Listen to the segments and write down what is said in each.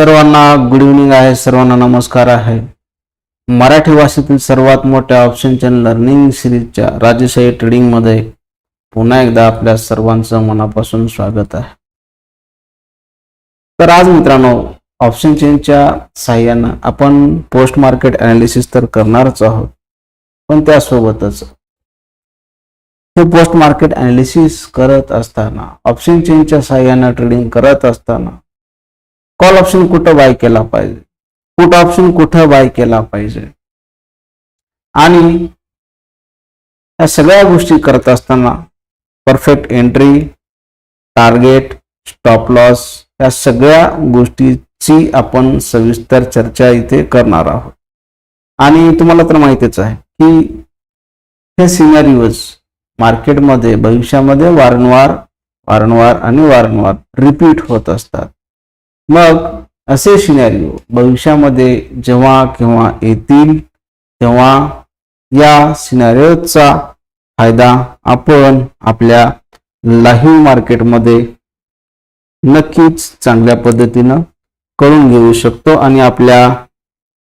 सर्वांना good evening आहे सर्वांना नमस्कार आहे. मराठी भाषेतील सर्वात मोठ्या ऑप्शनच्या लर्निंग सिरीजच्या राजेशाही ट्रेडिंगमध्ये पुन्हा एकदा आपल्या सर्वांचं मनापासून स्वागत आहे. तर आज मित्रांनो ऑप्शन चेनच्या सहाय्यानं आपण पोस्ट मार्केट अनालिसिस तर करणारच आहोत पण त्यासोबतच हे पोस्ट मार्केट अनालिसिस करत असताना ऑप्शन चेनच्या सहाय्यानं ट्रेडिंग करत असताना कॉल ऑप्शन कुठं बाय केला पाहिजे? पुट ऑप्शन कुठं बाय केला पाहिजे? आणि या सगळ्या गोष्टी करत असताना perfect entry target stop loss या सगळ्या गोष्टीची आपण सविस्तर चर्चा इथे करणार आहोत. आणि तुम्हाला तर माहितीच आहे की हे सिनारिओज मार्केटमध्ये भविष्यामध्ये वारंवार वारंवार आणि वारंवार रिपीट होत असतात. मग असे सिनॅरिओ भविष्यामध्ये जेव्हा केव्हा येतील तेव्हा या सिनॅरिओचा फायदा आपण आपल्या लाईव्ह मार्केटमध्ये नक्कीच चांगल्या पद्धतीनं करून घेऊ शकतो आणि आपल्या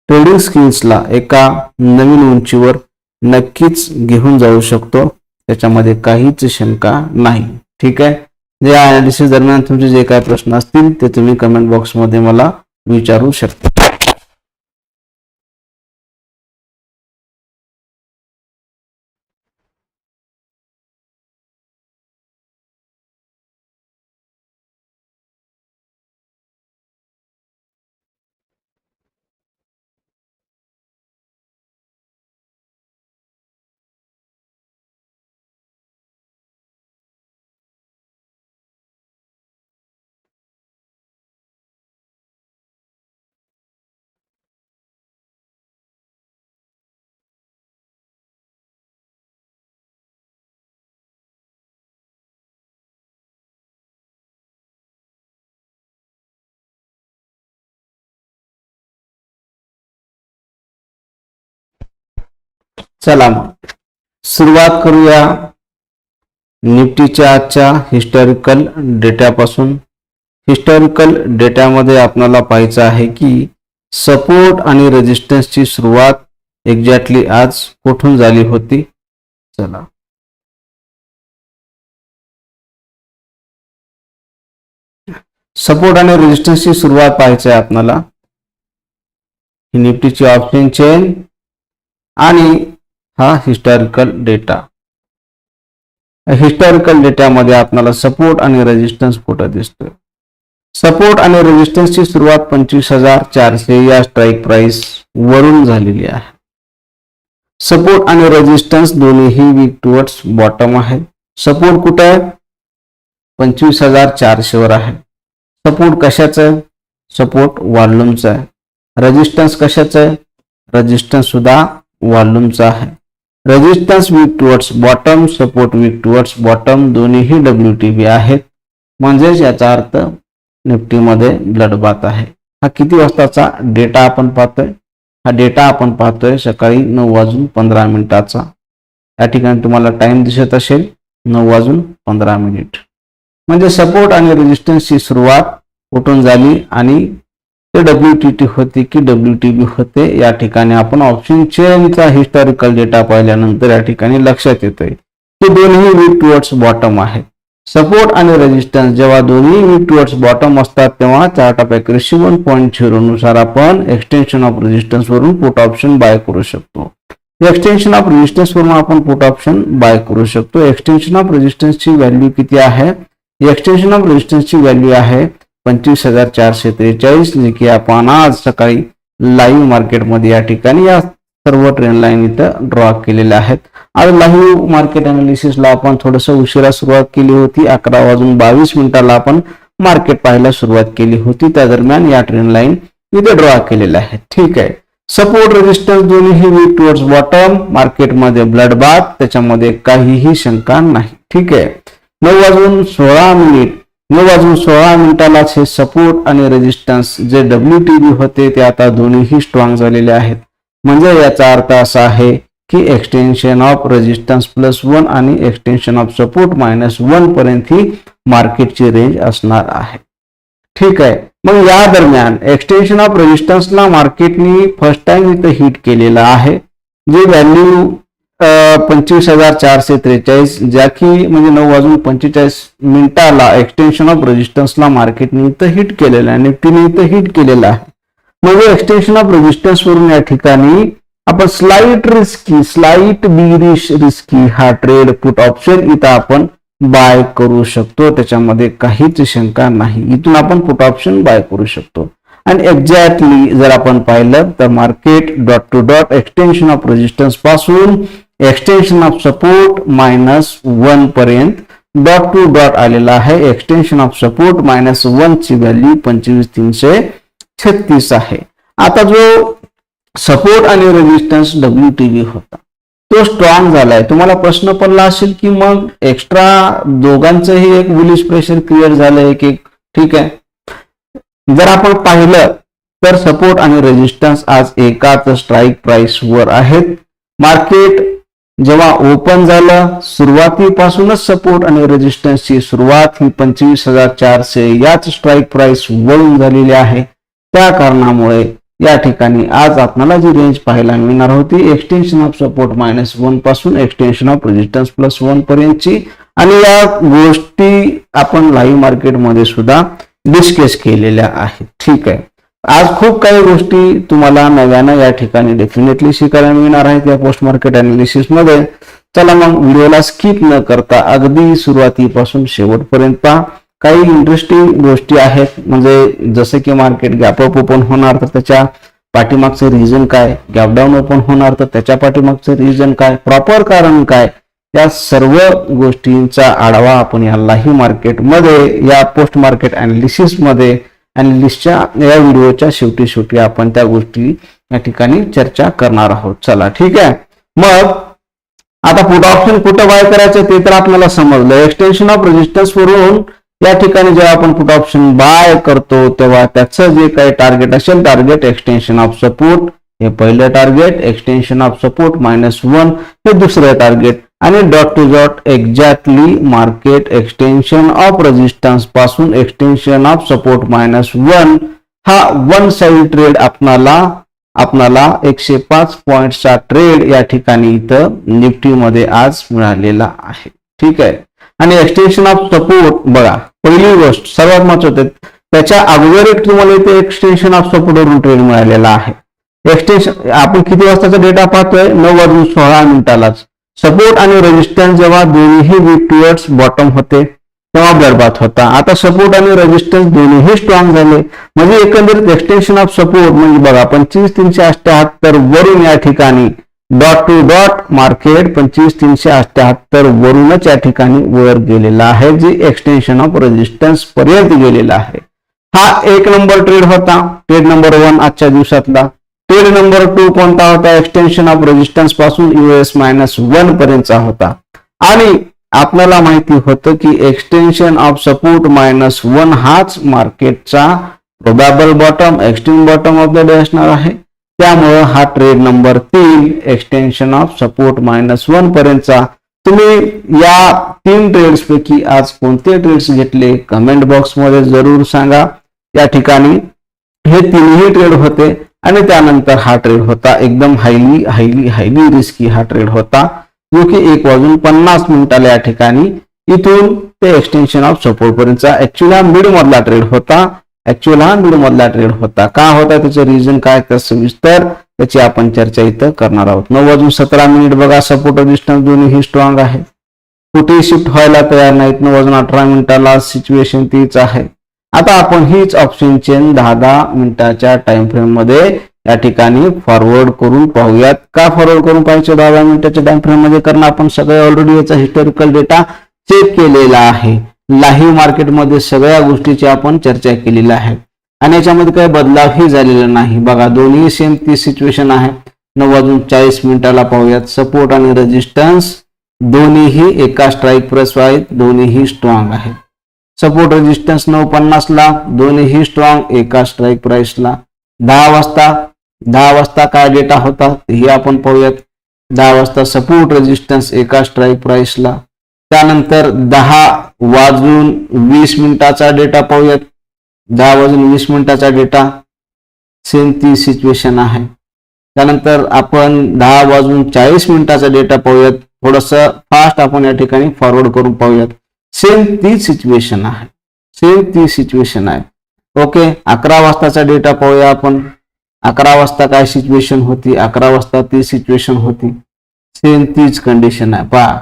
ट्रेडिंग स्किल्सला एका नवीन उंचीवर नक्कीच घेऊन जाऊ शकतो. त्याच्यामध्ये काहीच शंका नाही. ठीक आहे? या अनालिसिस दरम्यान तुमचे जे काही प्रश्न असतील ते तुम्ही कमेंट बॉक्समध्ये मला विचारू शकता. चला मग. सुरुवात करूया निफ्टीच्या आजच्या हिस्टॉरिकल डेटापासून हिस्टॉरिकल डेटामध्ये आपल्याला पाहायचं आहे की सपोर्ट आणि रेजिस्टन्सची सुरुवात एक्झॅक्टली आज कुठून झाली होती? चला. सपोर्ट आणि रेजिस्टन्सची सुरुवात पाहायची आहे आपल्याला ही निफ्टीची ऑप्शन चेन आणि हा हिस्टॉरिकल डेटा हिस्टॉरिकल डेटामध्ये आपल्याला सपोर्ट आणि रेजिस्टन्स कुठं दिसतोय. सपोर्ट आणि रेजिस्टन्सची सुरुवात पंचवीस हजार चारशे या स्ट्राईक प्राइस वरून झालेली आहे. सपोर्ट आणि रेजिस्टन्स दोन्हीही वीक टुवर्ड्स बॉटम आहे. सपोर्ट कुठं आहे? पंचवीस हजार चारशे वर आहे. सपोर्ट कशाचा आहे? सपोर्ट वॉल्यूमचा आहे. रेजिस्टन्स कशाचा आहे? रेजिस्टन्स सुद्धा वॉल्यूमचा आहे. Resistance weak towards bottom support weak towards bottom दोन्हीही डब्ल्यू टी बी आहेत. म्हणजेच याचा अर्थ निफ्टीमध्ये ब्लडबात आहे. हा किती वाजताचा डेटा आपण पाहतोय? हा डेटा आपण पाहतोय सकाळी नऊ वाजून पंधरा मिनिटाचा. या ठिकाणी तुम्हाला टाइम दिसत असेल नऊ वाजून पंधरा मिनिट. म्हणजे सपोर्ट आणि रेजिस्टन्सची सुरुवात कुठून झाली आणि ते डब्ल्यू टी टी होते की डब्ल्यू टी बी होते या ठिकाणी आपण ऑप्शन चेनचा हिस्टॉरिकल डेटा पाहिल्यानंतर या ठिकाणी लक्षात येतोय. की दोन्ही वीक टुवर्ड्स बॉटम आहेत. सपोर्ट आणि रेजिस्टन्स जेव्हा दोन्ही वीक टुवर्ड्स बॉटम असतात तेव्हा chart of accuracy one point zero नुसार आपण एक्सटेन्शन ऑफ रेजिस्टन्स वरून पुट ऑप्शन बाय करू शकतो. एक्सटेन्शन ऑफ रेजिस्टन्स वरून आपण पुट ऑप्शन बाय करू शकतो. एक्सटेन्शन ऑफ रेजिस्टन्सची व्हॅल्यू किती आहे? एक्सटेन्शन ऑफ रेजिस्टन्सची व्हॅल्यू आहे पंचवीस हजार चारशे त्रेचाळीस जे की आपण आज सकाळी लाईव्ह मार्केटमध्ये या ठिकाणी या सर्व ट्रेन लाईन इथं ड्रॉ केलेल्या आहेत. आज लाईव्ह मार्केट अनालिसिसला आपण थोडस उशिरा सुरुवात केली होती. अकरा वाजून बावीस मिनिटाला आपण मार्केट पाहायला सुरुवात केली होती. त्या दरम्यान या ट्रेन लाईन इथे ड्रॉ केलेल्या आहेत. ठीक आहे. सपोर्ट रेजिस्टन्स दोन्ही वीक टुवर्ड्स बॉटम मार्केटमध्ये ब्लड बाथ त्याच्यामध्ये काहीही शंका नाही. ठीक आहे. नऊ वाजून सोळा मिनिट नऊ वाजून सोळा मिनिटालाच हे सपोर्ट आणि रेजिस्टन्स जे डब्ल्यू टी बी होते ते आता दोन्हीही स्ट्रॉंग झालेले आहेत. म्हणजे याचा अर्थ असा आहे की extension of resistance plus one आणि extension of support minus one पर्यंत ही मार्केटची रेंज असणार आहे. ठीक आहे. मग या दरम्यान एक्सटेन्शन ऑफ रेजिस्टन्सला मार्केटनी फर्स्ट टाइम इथं हिट केलेलं आहे. जे व्हॅल्यू पंचवीस हजार चारशे त्रेचाळीस ज्या की म्हणजे नऊ वाजून पंचेचाळीस मिनिटाला एक्सटेन्शन ऑफ रेजिस्टन्सला मार्केटने इथं हिट केलेलं आहे निफ्टीने इथं हिट केलेलं आहे. म्हणजे एक्सटेन्शन ऑफ रेजिस्टन्स वरून या ठिकाणी आपण slight risky slight B risky हा ट्रेड पुट ऑप्शन इथं आपण बाय करू शकतो. त्याच्यामध्ये काहीच शंका नाही. इथून आपण पुट ऑप्शन बाय करू शकतो. आणि एक्झॅक्टली जर आपण पाहिलं तर market dot two dot extension of रेजिस्टन्सपासून extension of support minus one पर्यंत. डॉट टू डॉट आलेला आहे. Extension of support minus one ची व्हॅल्यू पंचवीस तीनशे छत्तीस आहे. आता जो सपोर्ट आणि रेजिस्टन्स डब्ल्यू टी व्ही होता तो स्ट्रॉंग झालाय. तुम्हाला प्रश्न पडला असेल की मग एक्स्ट्रा दोघांचंही एक बुलिश प्रेशर क्लिअर झालंय एक एक. ठीक आहे. जर आपण पाहिलं तर सपोर्ट आणि रेजिस्टन्स आज एकाच स्ट्राईक प्राइस वर आहेत. मार्केट जेव्हा ओपन झालं सुरुवातीपासूनच सपोर्ट आणि रेजिस्टन्सची सुरुवात ही पंचवीस हजार चारशे याच स्ट्राईक प्राइस वळून झालेली आहे. त्या कारणामुळे या ठिकाणी आज आपल्याला जी रेंज पाहायला मिळणार होती extension of support minus वनपासून extension of resistance plus one पर्यंतची आणि या गोष्टी आपण लाईव्ह मार्केटमध्ये सुद्धा डिस्कस केलेल्या आहेत. ठीक आहे. आज खूप काही गोष्टी तुम्हाला नव्यानं या ठिकाणी डेफिनेटली शिकायला मिळणार आहेत या पोस्ट मार्केट अनालिसिसमध्ये चला मग व्हिडिओला स्किप न करता अगदी सुरुवातीपासून शेवटपर्यंत पहा. काही इंटरेस्टिंग गोष्टी आहेत. म्हणजे जसं की मार्केट गॅपअप ओपन होणार तर त्याच्या पाठीमागचं रिझन काय? गॅप डाऊन ओपन होणार तर त्याच्या पाठीमागचं रिझन काय? प्रॉपर कारण काय? या सर्व गोष्टींचा आढावा आपण या लाईव्ह मार्केटमध्ये या पोस्ट मार्केट अनालिसिस आणि लिस्टच्या या व्हिडिओच्या शेवटी शेवटी आपण त्या गोष्टी या ठिकाणी चर्चा करणार आहोत. चला ठीक आहे? मग आता पुट ऑप्शन कुठं बाय करायचं ते तर आपल्याला समजलं. एक्सटेन्शन ऑफ रेजिस्टन्स वरून या ठिकाणी जेव्हा आपण पुट ऑप्शन बाय करतो तेव्हा त्याचं जे काही टार्गेट असेल टार्गेट एक्सटेन्शन ऑफ सपोर्ट हे पहिलं target extension of support minus one हे दुसरं टार्गेट आणि dot two dot exactly market extension of रेजिस्टन्सपासून extension of support minus one हा वन साइड ट्रेड आपणाला आपणाला एकशे पाच पॉईंटचा ट्रेड या ठिकाणी इथं निफ्टीमध्ये आज मिळालेला आहे. ठीक आहे? आणि एक्सटेन्शन ऑफ सपोर्ट बघा पहिली गोष्ट सर्वात महत्वाचं त्याच्या अगोदर एक तुम्हाला इथे एक्सटेन्शन ऑफ सपोर्ट वरून ट्रेड मिळालेला आहे. एक्सटेन्शन आपण किती वाजताचा डेटा पाहतोय? नऊ वाजून सोळा मिनिटालाच. सपोर्ट आणि रेजिस्टन्स जेव्हा दोन्हीही वीक टुवर्ड्स बॉटम होते तेव्हा बरबाद होता. आता सपोर्ट आणि रेजिस्टन्स दोन्हीही स्ट्रॉंग झाले. म्हणजे एकंदरीत एक्सटेन्शन ऑफ सपोर्ट म्हणजे बघा पंचवीस तीनशे अठ्याहत्तर वरून या ठिकाणी डॉट टू डॉट मार्केट पंचवीस तीनशे अठ्याहत्तर वरूनच या ठिकाणी वर गेलेला आहे जे एक्सटेन्शन ऑफ रेजिस्टन्स पर्यंत गेलेला आहे. हा एक नंबर ट्रेड होता. ट्रेड नंबर वन आजच्या दिवसातला. ट्रेड नंबर टू कोणता होता? एक्सटेन्शन ऑफ रेजिस्टन्सपासून युएस मायनस वन पर्यंतचा होता. आणि आपल्याला माहिती होतं की extension of support minus one हाच मार्केटचा probable bottom extreme bottom of the day असणार आहे. त्यामुळं हा ट्रेड नंबर तीन extension of support minus one पर्यंतचा. तुम्ही या तीन ट्रेड्स पैकी आज कोणते ट्रेड्स घेतले? कमेंट बॉक्समध्ये जरूर सांगा. या ठिकाणी हे तीनही ट्रेड होते. आणि त्यानंतर हा ट्रेड होता एकदम हायली हायली हायली रिस्की हा ट्रेड होता. जो की एक वाजून पन्नास मिनिटाला या ठिकाणी इथून ते एक्सटेन्शन ऑफ सपोर्ट पर्यंतचा ऍक्च्युअल हा मिड मधला ट्रेड होता. ऍक्च्युअल हा मिड मधला ट्रेड होता. का होता त्याचं रिझन काय तर सविस्तर त्याची आपण चर्चा इथं करणार आहोत. नऊ वाजून सतरा मिनिट बघा सपोर्ट रेजिस्टन्स दोन्ही स्ट्रॉंग आहे कुठेही शिफ्ट व्हायला तयार नाहीत. नऊ वाजून अठरा मिनिटाला सिच्युएशन तीच आहे. आता आपण हीच ऑप्शन चेन दहा दहा मिनिटाच्या टाइम फ्रेममध्ये या ठिकाणी फॉरवर्ड करून पाहूयात. का फॉरवर्ड करून पाहिजे दहा दहा मिनिटाच्या टाइम फ्रेममध्ये? कारण आपण सगळे ऑलरेडी याचा हिस्टॉरिकल डेटा चेक केलेला आहे. लाईव्ह मार्केटमध्ये सगळ्या गोष्टीची आपण चर्चा केलेली आहे. आणि याच्यामध्ये काही बदलावही झालेला नाही. बघा दोन्ही सेम ती सिच्युएशन आहे. नऊ वाजून चाळीस मिनिटाला पाहूयात. सपोर्ट आणि रेजिस्टन्स दोन्हीही एका स्ट्राईक प्रेस आहेत. दोन्हीही स्ट्रॉंग आहेत. सपोर्ट रेजिस्टन्स नऊ पन्नासला दोन्हीही स्ट्रॉंग एका स्ट्राईक प्राइसला दहा वाजता दहा वाजता काय डेटा होता हे आपण पाहूयात. दहा वाजता सपोर्ट रेजिस्टन्स एका स्ट्राईक प्राइसला त्यानंतर दहा वाजून वीस मिनिटाचा डेटा पाहूयात. दहा वाजून वीस मिनिटाचा डेटा सेम ती सिच्युएशन आहे. त्यानंतर आपण दहा वाजून चाळीस मिनिटाचा डेटा पाहूयात. थोडस फास्ट आपण या ठिकाणी फॉरवर्ड करून पाहूयात. सेम ती सिच्युएशन आहे. सेम ती सिच्युएशन आहे. ओके अकरा वाजताचा डेटा पाहूया आपण. अकरा वाजता काय सिच्युएशन होती? अकरा वाजता ती सिच्युएशन होती. सेम तीच कंडिशन आहे. पहा.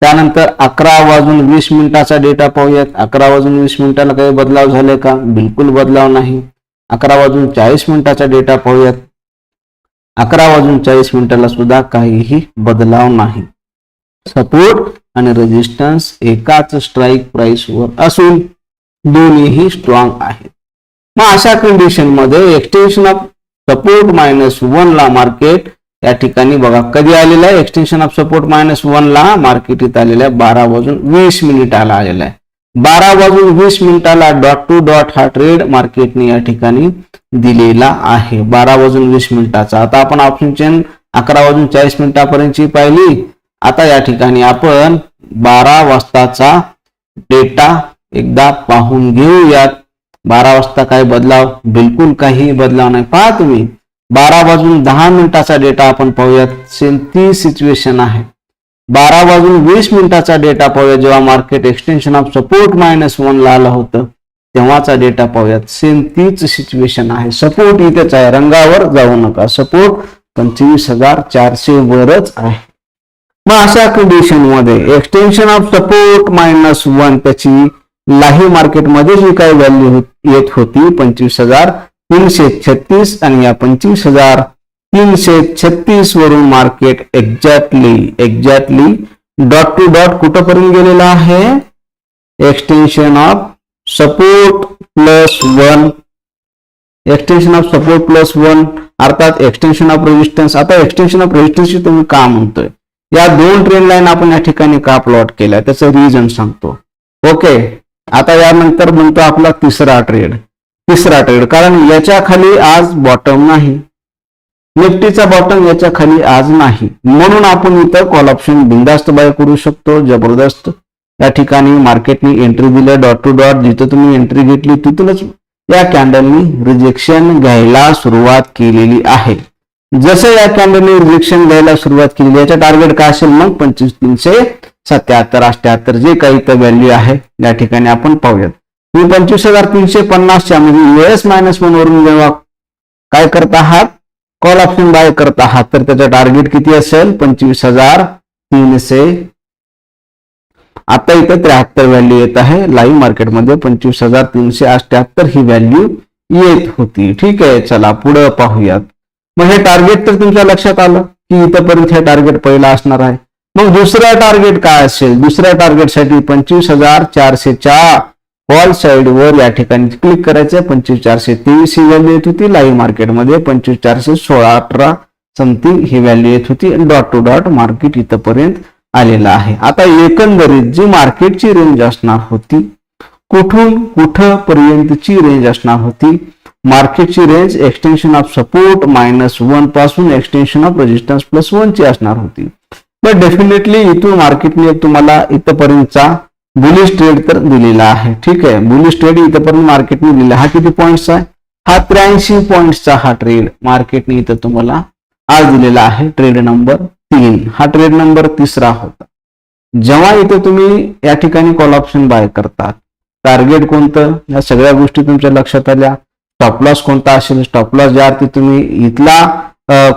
त्यानंतर अकरा वाजून वीस मिनिटाचा डेटा पाहूयात. अकरा वाजून वीस मिनिटाला काही बदलाव झाले का? बिलकुल बदलाव नाही. अकरा वाजून चाळीस मिनिटाचा डेटा पाहूयात. अकरा वाजून चाळीस मिनिटाला सुद्धा काहीही बदलाव नाही. सपोर्ट आणि रेजिस्टन्स एकाच स्ट्राईक प्राइस वर असून दोन्हीही स्ट्रॉंग आहेत. मग अशा कंडिशनमध्ये extension of support minus one ला मार्केट या ठिकाणी बघा कधी आलेलं आहे? Extension of support minus one ला मार्केट इथं आलेलं आहे. बारा वाजून वीस मिनिटाला आलेला आहे. बारा वाजून वीस मिनिटाला डॉट टू डॉट हा ट्रेड मार्केटने या ठिकाणी दिलेला आहे. बारा वाजून वीस मिनिटाचा. आता आपण ऑप्शन चेन अकरा वाजून चाळीस मिनिटापर्यंतची पाहिली. आता या ठिकाणी आपण बारा वाजताचा डेटा एकदा पाहून घेऊयात. बारा वाजता काय बदलाव? बिलकुल काही बदलाव नाही. पहा तुम्ही बारा वाजून दहा मिनिटाचा डेटा आपण पाहूयात. सेम ती सिच्युएशन आहे. बारा वाजून वीस मिनिटाचा डेटा पाहूया जेव्हा market extension of support minus one ला आलं होतं तेव्हाचा डेटा पाहूयात. सेम तीच सिच्युएशन आहे. सपोर्ट इथेच आहे. रंगावर जाऊ नका. सपोर्ट पंचवीस हजार चारशे वरच आहे. मग अशा कंडिशनमध्ये extension of support minus one त्याची लाही मार्केटमध्ये जी काही व्हॅल्यू येत होती पंचवीस हजार तीनशे छत्तीस आणि या पंचवीस हजार तीनशे छत्तीस वरून market exactly exactly dot two dot कुठंपर्यंत गेलेला आहे? Extension of support plus one extension of support plus one अर्थात एक्सटेन्शन ऑफ रेजिस्टन्स आता एक्सटेन्शन ऑफ रेजिस्टन्सची तुम्ही का म्हणतोय? या दोन ट्रेन लाईन आपण या ठिकाणी का प्लॉट केल्या? त्याचं रिझन सांगतो. ओके आता यानंतर म्हणतो आपला तिसरा ट्रेड तिसरा ट्रेड कारण याच्या खाली आज बॉटम नाही. निफ्टीचा बॉटम याच्या खाली आज नाही. म्हणून आपण इथं कॉल ऑप्शन बिंदास्त बाय करू शकतो. जबरदस्त. या ठिकाणी मार्केटनी एंट्री दिलं डॉट टू डॉट जिथं तुम्ही एंट्री घेतली तिथूनच या कॅन्डलनी रिजेक्शन घ्यायला सुरुवात केलेली आहे. जसं या कॅन्डलने रिजेक्शन द्यायला सुरुवात केली याचं टार्गेट काय असेल मग पंचवीस तीनशे सत्याहत्तर अठ्याहत्तर जे काही तर व्हॅल्यू आहे या ठिकाणी आपण पाहूयात. तुम्ही पंचवीस हजार तीनशे पन्नासच्या म्हणजे युएस मायनस वन वरून जेव्हा काय करत आहात कॉल ऑप्शन बाय करत आहात तर त्याचं टार्गेट किती असेल? पंचवीस हजार तीनशे. आता इथं त्र्याहत्तर व्हॅल्यू येत आहे. लाईव्ह मार्केटमध्ये पंचवीस हजार तीनशे अठ्याहत्तर ही व्हॅल्यू येत होती. ठीक आहे चला पुढं पाहूयात. मग हे टार्गेट तर तुमच्या लक्षात आलं की इथंपर्यंत हे टार्गेट पहिला असणार आहे. मग दुसरा टार्गेट काय असेल? दुसऱ्या टार्गेटसाठी पंचवीस हजार चारशेच्या वॉल साइड वर या ठिकाणी क्लिक करायचं पंचवीस चारशे तेवीस ही व्हॅल्यू येत होती. लाईव्ह मार्केटमध्ये पंचवीस चारशे सोळा अठरा समथिंग ही व्हॅल्यू येत होती. डॉट टू डॉट मार्केट इथंपर्यंत आलेलं आहे. आता एकंदरीत जी मार्केटची रेंज असणार होती कुठून कुठं पर्यंतची रेंज असणार होती मार्केटची range extension of support minus वनपासून extension of resistance plus one ची असणार होती. बट डेफिनेटली इथून मार्केटने तुम्हाला इथपर्यंतचा बुलिश ट्रेड तर दिलेला आहे. ठीक आहे? बुलिश ट्रेड इथपर्यंत मार्केटने दिलेला हा किती पॉईंटचा आहे? हा त्र्याऐंशी पॉईंटचा हा ट्रेड मार्केटने इथं तुम्हाला आज दिलेला आहे. ट्रेड नंबर तीन. हा ट्रेड नंबर तिसरा होता. जेव्हा इथं तुम्ही या ठिकाणी कॉल ऑप्शन बाय करतात टार्गेट कोणतं? या सगळ्या गोष्टी तुमच्या लक्षात आल्या. स्टॉप लॉस कोणता असेल स्टॉप लॉस ज्या अर्थी तुम्ही इथला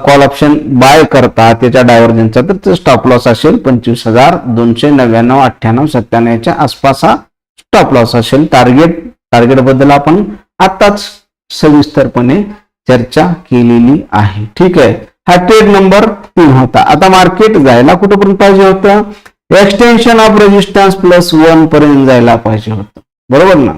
कॉल ऑप्शन बाय करता त्याच्या डायव्हर्जनचा तर ते स्टॉप लॉस असेल पंचवीस हजार दोनशे नव्याण्णव अठ्ठ्याण्णव सत्त्याण्णवच्या आसपास हा स्टॉप लॉस असेल. टार्गेट टार्गेटबद्दल आपण आताच सविस्तरपणे चर्चा केलेली आहे. ठीक आहे? हा ट्रेड नंबर तीन होता. आता मार्केट जायला कुठंपर्यंत पाहिजे होतं? Extension of resistance plus one पर्यंत जायला पाहिजे होतं. बरोबर ना?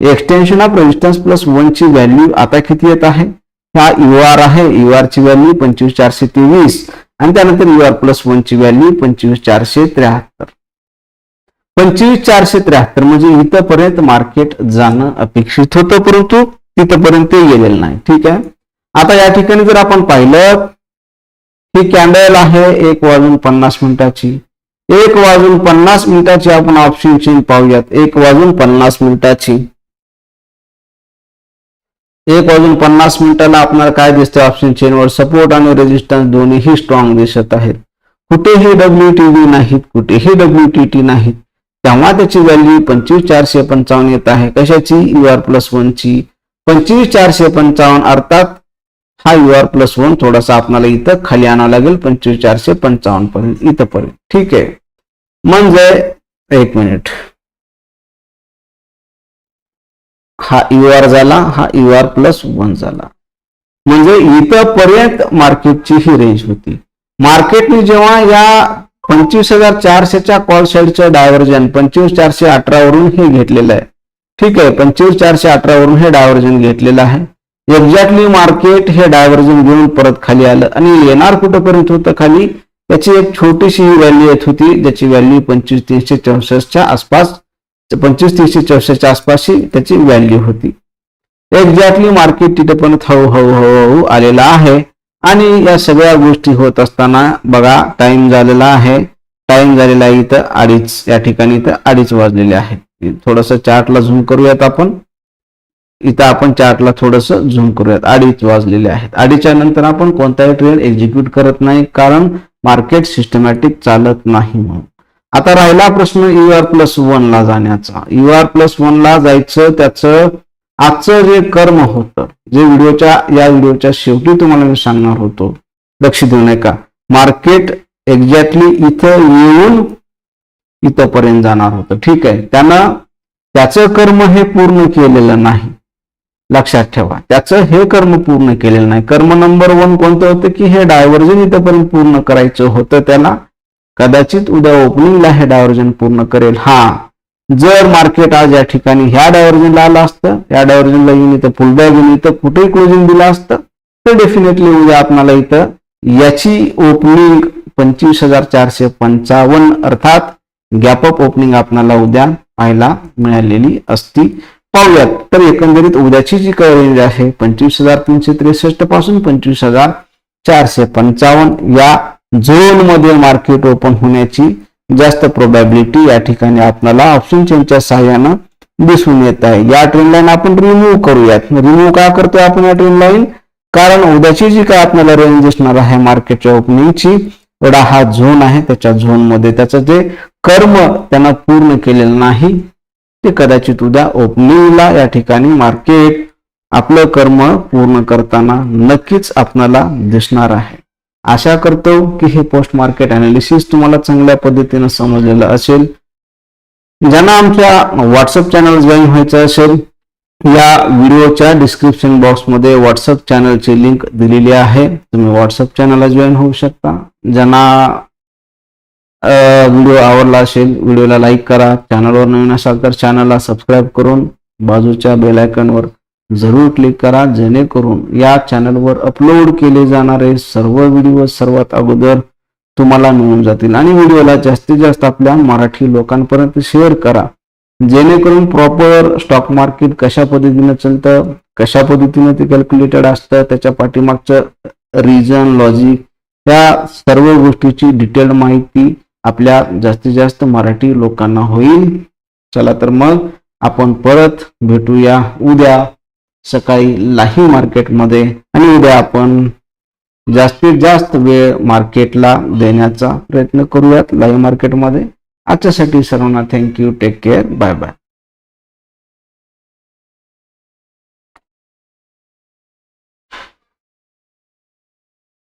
Extension of resistance plus one ची व्हॅल्यू आता किती येत आहे? हा यू आर आहे. यू आर ची व्हॅल्यू पंचवीस चारशे तेवीस. आणि त्यानंतर यू आर प्लस वन ची व्हॅल्यू पंचवीस चारशे त्र्याहत्तर. पंचवीस चारशे त्र्याहत्तर म्हणजे इथंपर्यंत मार्केट जाणं अपेक्षित होतं परंतु तिथपर्यंत ते गेलेलं नाही. ठीक आहे? आता या ठिकाणी जर आपण पाहिलं ही कॅन्डल आहे एक वाजून पन्नास मिनिटाची. एक वाजून पन्नास मिनिटाची आपण ऑप्शन चेंज पाहूयात. एक वाजून पन्नास मिनिटाची. एक वाजून पन्नास मिनिटाला आपल्याला काय दिसतंय ऑप्शन चेनवर सपोर्ट आणि रेजिस्टन्स दोन्हीही स्ट्रॉंग दिसत आहेत. कुठेही डब्ल्यू टी व्ही नाहीत कुठेही डब्ल्यू टी टी नाहीत. तेव्हा त्याची व्हॅल्यू पंचवीस चारशे पंचावन्न येत आहे. कशाची? यू आर प्लस ची. पंचवीस चारशे पंचावन्न अर्थात हा यू आर प्लस वन थोडासा आपल्याला इथं खाली आणावा लागेल. पंचवीस चारशे पंचावन्न पर्यंत इथं पर्यंत. ठीक आहे. म्हणजे एक मिनिट हा यू आर झाला हा यू आर प्लस वन झाला. म्हणजे इथं पर्यंत मार्केटची ही रेंज होती. मार्केटने जेव्हा या पंचवीस हजार चारशेच्या कॉल साईडचं डायव्हर्जन पंचवीस चारशे अठरावरून हे घेतलेलं आहे. ठीक आहे पंचवीस चारशे अठरावरून हे डायव्हर्जन घेतलेलं आहे. एक्झॅक्टली मार्केट हे डायव्हर्जन घेऊन परत खाली आलं. आणि येणार कुठंपर्यंत होतं खाली? त्याची एक छोटीशी व्हॅल्यू येत होती ज्याची व्हॅल्यू पंचवीस तीनशे चौसष्टच्या आसपास पंचवीस तीनशे चौसष्टच्या आसपासची त्याची व्हॅल्यू होती. एक्झॅक्टली मार्केट तिथे पण हळूहळू हळूहळू आलेला आहे. आणि या सगळ्या गोष्टी होत असताना बघा टाइम झालेला आहे. टाइम झालेला आहे इथं अडीच या ठिकाणी इथं अडीच वाजलेले आहेत. थोडस चार्टला झूम करूयात आपण. इथं आपण चार्टला थोडस झूम करूयात. अडीच वाजलेले आहेत. अडीचच्या नंतर आपण कोणताही ट्रेड एक्झिक्यूट करत नाही कारण मार्केट सिस्टमॅटिक चालत नाही म्हणून. आता राहिला प्रश्न यू आर प्लस वन ला जाण्याचा. यू आर प्लस वन ला जायचं त्याचं आजचं जे कर्म होतं जे व्हिडिओच्या या व्हिडिओच्या शेवटी तुम्हाला मी सांगणार होतो. लक्ष देऊ नये का मार्केट एक्झॅक्टली इथं येऊन इथंपर्यंत जाणार होतं. ठीक आहे. त्यानं त्याचं कर्म हे पूर्ण केलेलं नाही. लक्षात ठेवा. त्याचं हे कर्म पूर्ण केलेलं नाही. कर्म नंबर वन कोणतं होतं की हे डायव्हर्जन इथंपर्यंत पूर्ण करायचं होतं त्याला कदाचित उद्या ओपनिंगला हे डायव्हर्जन पूर्ण करेल. हा जर मार्केट आज या ठिकाणी ह्या डायव्हर्जनला आलं असतं या डायव्हर्जनला येऊन इथं फुलबॅग येऊन इथं कुठेही क्लोजिंग दिलं असतं तर डेफिनेटली उद्या आपल्याला इथं याची ओपनिंग पंचवीस हजार चारशे पंचावन्न अर्थात गॅप अप ओपनिंग आपल्याला उद्या पाहायला मिळालेली असती. पाहूयात. तर एकंदरीत उद्याची जी काय रेंज आहे पंचवीस हजार तीनशे त्रेसष्टपासून पंचवीस हजार चारशे पंचावन्न या झोनमध्ये मार्केट ओपन होण्याची जास्त प्रोबॅबिलिटी या ठिकाणी आपल्याला ऑप्शन चेनच्या सहाय्यानं दिसून येत आहे. या ट्रेन लाईन आपण रिमूव्ह करूयात. रिमूव्ह का करतोय आपण या ट्रेन लाईन कारण उद्याची जी काय आपल्याला रेंज दिसणार आहे मार्केटच्या ओपनिंगची एवढा हा झोन आहे. त्याच्या झोनमध्ये त्याचं जे कर्म त्यांना पूर्ण केलेलं नाही ते कदाचित उद्या ओपनिंगला या ठिकाणी मार्केट आपलं कर्म पूर्ण करताना नक्कीच आपल्याला दिसणार आहे. आशा करतो की हे पोस्ट मार्केट अनालिसिस तुम्हाला चांगल्या पद्धतीनं समजलेलं असेल. ज्यांना आमच्या व्हॉट्सअप चॅनल जॉईन व्हायचं असेल या व्हिडिओच्या डिस्क्रिप्शन बॉक्समध्ये व्हॉट्सअप चॅनलची लिंक दिलेली आहे. तुम्ही व्हॉट्सअप चॅनलला जॉईन होऊ शकता. ज्यांना व्हिडिओ आवडला असेल व्हिडिओला लाईक करा. चॅनलवर नवीन असाल तर चॅनलला सबस्क्राईब करून बाजूच्या बेलायकनवर जरूर क्लिक करा जेणेकरून या चॅनलवर अपलोड केले जाणारे सर्व व्हिडिओ सर्वात अगोदर तुम्हाला मिळून जातील. आणि व्हिडिओला जास्तीत जास्त आपल्या मराठी लोकांपर्यंत शेअर करा. जेणेकरून प्रॉपर स्टॉक मार्केट कशा पद्धतीने चालतं कशा पद्धतीने ते कॅल्क्युलेटेड असतं त्याच्या पाठीमागचं रिझन लॉजिक त्या सर्व गोष्टीची डिटेल माहिती आपल्या जास्तीत जास्त मराठी लोकांना होईल. चला तर मग आपण परत भेटूया उद्या. सकाळी लाही मार्केटमध्ये आणि उद्या आपण जास्तीत जास्त वेळ मार्केटला देण्याचा प्रयत्न करूयात लाईव्ह मार्केटमध्ये. आजच्यासाठी सर्वांना thank you take care bye bye